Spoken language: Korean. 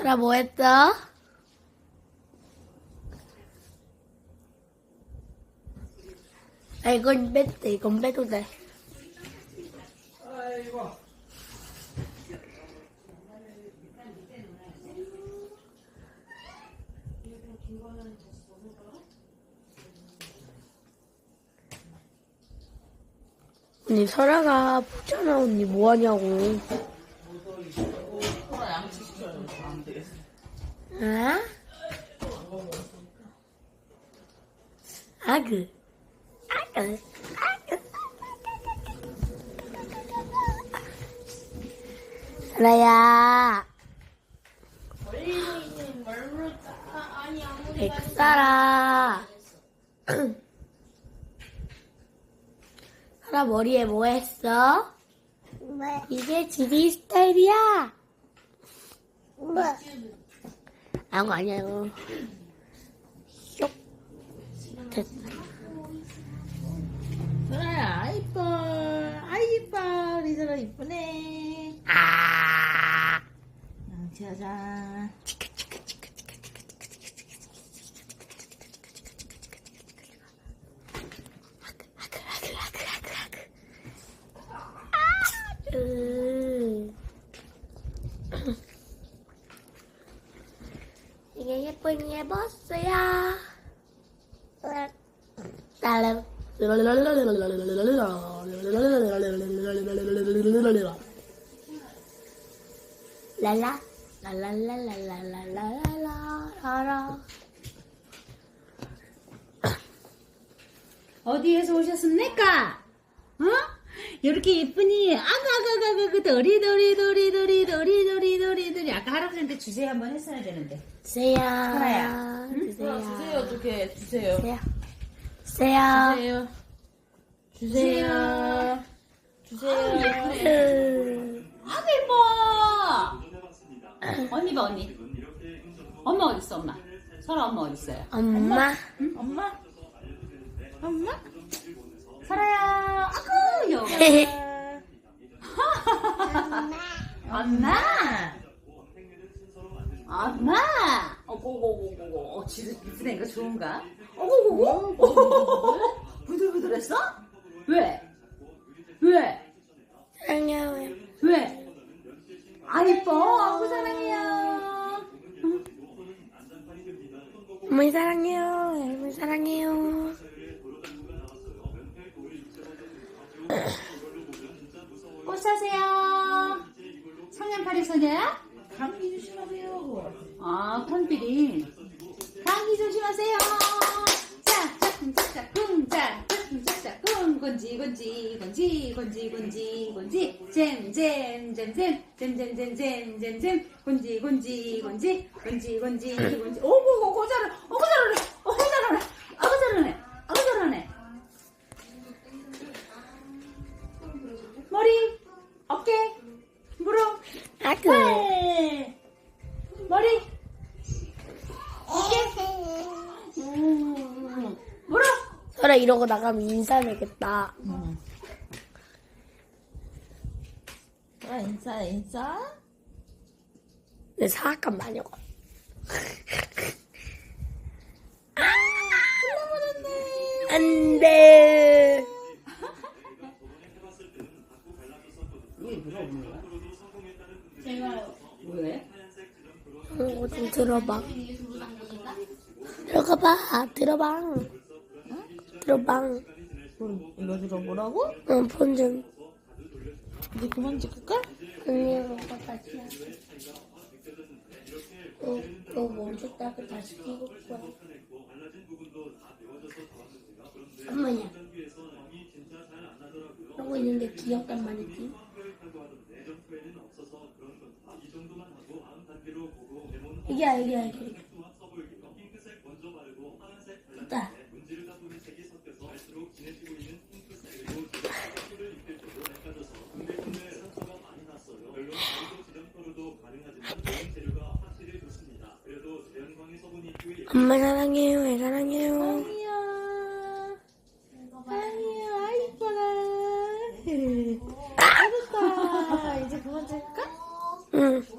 설아 뭐 했어? 아, 이건 빼도 돼, 이건 빼도 돼. 언니, 설아가 푹잖아, 언니, 뭐 하냐고. 아? 아그. 아그. 아그. 라야. 백사라. 하나 머리에 뭐 했어? 네. 이게 지디 스타일이야. 네. 아무 아니야. 이거. 쇽. 됐어. 소라야, 아 이뻐. 아 이뻐. 우리 소라 이쁘네. 아. 양치하자. 으. 콩이의 버스야. 따름. 랄라 랄랄랄랄랄랄랄라 어디에서 오셨습니까? 응? 이렇게 예쁘니 아가 아가 아가 그 도리 도리 도리 도리 도리 도리 도리 도리 아까 할아버지한테 주세요 한번 했어야 되는데 주세요 설아야. 주세요 주세요, 어떻게 주세요. 주세요 주세요. 주세요. 주세요. 으. 아가 예뻐 언니 봐 언니 엄마 어딨어 엄마 설아 엄마 어딨어요 엄마 엄마? 엄마? 설아야 아구 여기 엄마. 엄마. 어고고고고고. 어 지금 이쁘다니까 좋은가? 어고고고. 부들부들했어? 왜? 왜? 사랑해요 왜? 안 이뻐? 아구 사랑해요. 어머니 사랑해요. 여러분 사랑해요 꽃 사세요. 성냥팔이 소녀야? 감기 조심하세요. 아, 콘비리. 감기 조심하세요. 자, 짝꿍, 짝짝꿍, 자, 짝꿍, 짝짝꿍, 곤지, 곤지, 곤지, 곤지, 곤지, 곤지, 잼, 잼, 잼, 잼, 잼, 잼, 잼, 잼, 잼, 잼, 곤지, 곤지, 곤지, 곤지, 곤지, 곤지. 오고, 오고, 잘해, 오고 잘하 머리, 어깨, 무릎, 아그 팔, 머리, 어깨, 음, 무릎. 설아 이러고 나가면 인사내겠다. 응. 아, 인사, 인사. 내 사악한 마녀가 안돼 이게 뭐라 오는 거야? 제가요 왜? 이거 좀 들어봐. 들어가봐 들어봐. 들어봐. 돈 일로 들어보라고? 응, 폰 좀. 이제 그만 찍을까? 이거 다시 할게 너, 너 멈췄다가 다시 끼고 거야 엄마야. 하고 있는데 귀엽단 말이지 여기야 여기야 여기 됐다. 엄마 사랑해요 애 사랑해요. 아니야 아니야 아이뻐라 아, 이제 그만 잘까? 응.